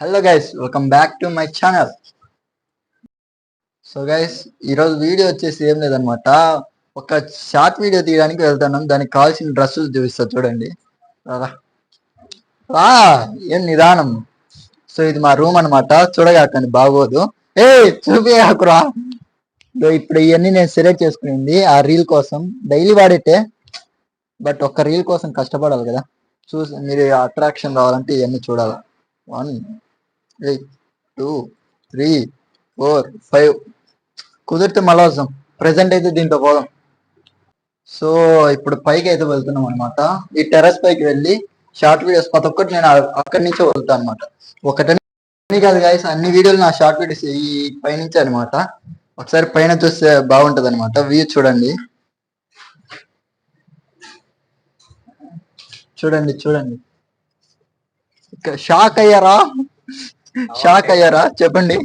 Hello guys welcome back to my channel so guys ఈరోజు video వచ్చేసి ఏం లేదనమాట ఒక షార్ట్ వీడియో తీయడానికి వెళ్తున్నాం. దానికి కావాల్సిన డ్రెస్సులు చూపిస్తా చూడండి. రా ఏం నిదానం. సో ఇది మా రూమ్ అన్నమాట. చూడగాకండి బాగోదు. ఏ చూపించకురా ఇప్పుడు ఇవన్నీ నేను సెలెక్ట్ చేసుకునింది ఆ రీల్ కోసం. డైలీ వాడేటే బట్ ఒక్క రీల్ కోసం కష్టపడాలి కదా. చూసి మీరు అట్రాక్షన్ రావాలంటే ఇవన్నీ చూడాలి. One eight two three four five కుదిరితే మళ్ళా వస్తాం. ప్రజెంట్ అయితే దీంతో పోదాం. సో ఇప్పుడు పైకి అయితే వెళ్తున్నాం అనమాట ఈ టెర్రస్ పైకి వెళ్ళి షార్ట్ వీడియోస్ ప్రతి ఒక్కటి నేను అక్కడి నుంచే వెళ్తాను అనమాట ఒకటని కాదు గాయస్ అన్ని వీడియోలు నా షార్ట్ వీడియోస్ ఈ పైనుంచి అనమాట ఒకసారి పైన చూస్తే బాగుంటది అనమాట వ్యూ చూడండి. చూడండి చూడండి. షాక్ అయ్యారా? షాక్ అయ్యారా? చెప్పండి.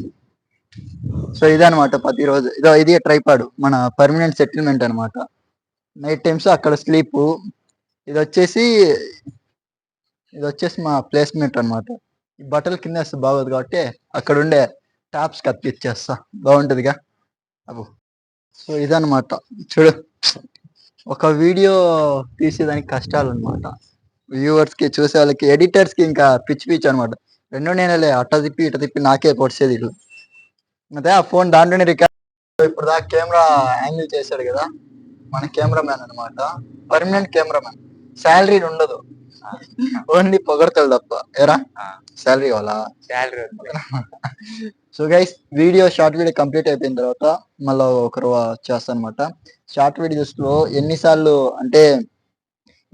సో ఇదనమాట ప్రతిరోజు ఇదో ఇది ట్రైపాడు మన పర్మనెంట్ సెటిల్మెంట్ అన్నమాట. నైట్ టైమ్స్ అక్కడ స్లీప్ ఇది వచ్చేసి ఇది వచ్చేసి మా ప్లేస్మెంట్ అన్నమాట. ఈ బట్టలు కింద వేస్తే బాగోదు కాబట్టి అక్కడ ఉండే టాప్స్ కత్తిచ్చేస్తా బాగుంటదిగా? అబ్బో. సో ఇదన్నమాట. చూడు. ఒక వీడియో తీసేదానికి కష్టాలు అనమాట వ్యూవర్స్కి చూసే వాళ్ళకి ఎడిటర్స్కి ఇంకా పిచ్చి పిచ్చి అనమాట రెండు నేనలే అట్ట తిప్పి ఇట తిప్పి నాకే పొడిచేది ఇల్లు. అదే ఆ ఫోన్ దాంట్లోనే రికార్డ్ ఇప్పుడు దాకా కెమెరా యాంగిల్ చేశాడు కదా మన కెమెరామ్యాన్ అన్నమాట. Permanent cameraman. శాలరీ ఉండదు. ఓన్లీ పొగడతాడు తప్ప. ఎరా? శాలరీ కావాలా salary so guys video short video complete అయిపోయిన తర్వాత మళ్ళీ ఒకరు చేస్తాను అనమాట షార్ట్ వీడియోస్లో ఎన్నిసార్లు అంటే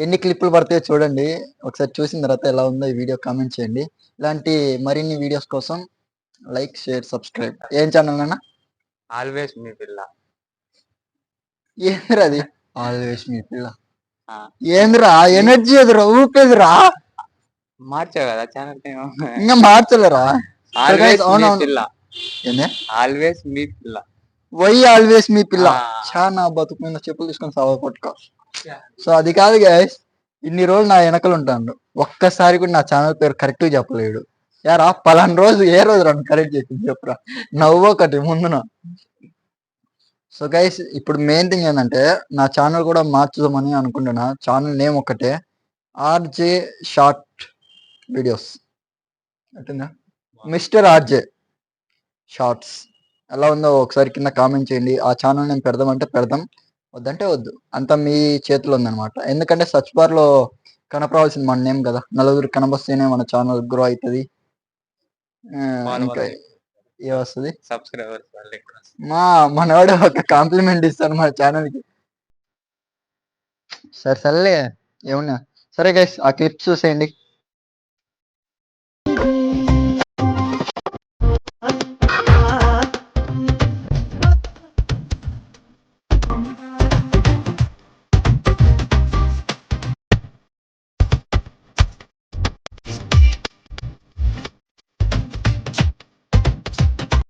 ఎన్ని క్లిప్పులు పడతాయో చూడండి. ఒకసారి చూసిన తర్వాత ఎలా ఉందో ఈ వీడియో కామెంట్ చేయండి. ఇలాంటి మరిన్ని వీడియోస్ కోసం లైక్ షేర్ సబ్స్క్రైబ్. ఏం ఛానల్ అన్న ఆల్వేస్ మీ పిల్ల. ఏంద్రా అది? ఆల్వేస్ మీ పిల్ల. ఆ. ఏంద్రా ఎనర్జీ ఎదురా ఊపేదిరా మార్చావు కదా ఛానల్ ఇంకా మార్చలేరా? ఆల్వేస్ మీ. పిల్ల. ఆల్వేస్ మీ పిల్ల. వై ఆల్వేస్ మీ పిల్ల? ఆ. చా నా బతుకు మీద చెప్పులు తీసుకొని సావ పట్టుకో. సో అది కాదు గైస్ ఇన్ని రోజులు నా వెనకలు ఉంటాను ఒక్కసారి కూడా నా ఛానల్ పేరు కరెక్ట్ చెప్పలేడు. యారా పలానా రోజు ఏ రోజు రన్ కరెక్ట్ చేసి చెప్పరా? నవ్వు ఒకటి ముందున. సో గైస్ ఇప్పుడు మెయిన్ థింగ్ ఏంటంటే నా ఛానల్ కూడా మార్చుదామని అనుకుంటున్నా. ఛానల్ నేమ్ ఒకటే ఆర్జే షార్ట్ వీడియోస్. అంటుందా మిస్టర్ ఆర్జే షార్ట్స్. ఎలా ఉందో ఒకసారి కింద కామెంట్ చేయండి. ఆ ఛానల్ నేను పెడదామంటే పెడదాం. వద్దంటే వద్దు. అంతా మీ చేతిలో ఉందన్నమాట. ఎందుకంటే సర్చ్ బార్లో కనపరాల్సింది మన నేమ్ కదా. నలుగురు కనబస్తేనే మన ఛానల్ గ్రో అవుతుంది. ఇంకా ఏ వస్తుంది సబ్స్క్రైబర్స్ వాళ్ళు ఎక్కువ మా మనవాడు ఒక కాంప్లిమెంట్ ఇస్తాను మన ఛానల్కి. సరే సర్లే. ఏమన్నా? సరే గైస్ ఆ క్లిప్స్ చూసేయండి.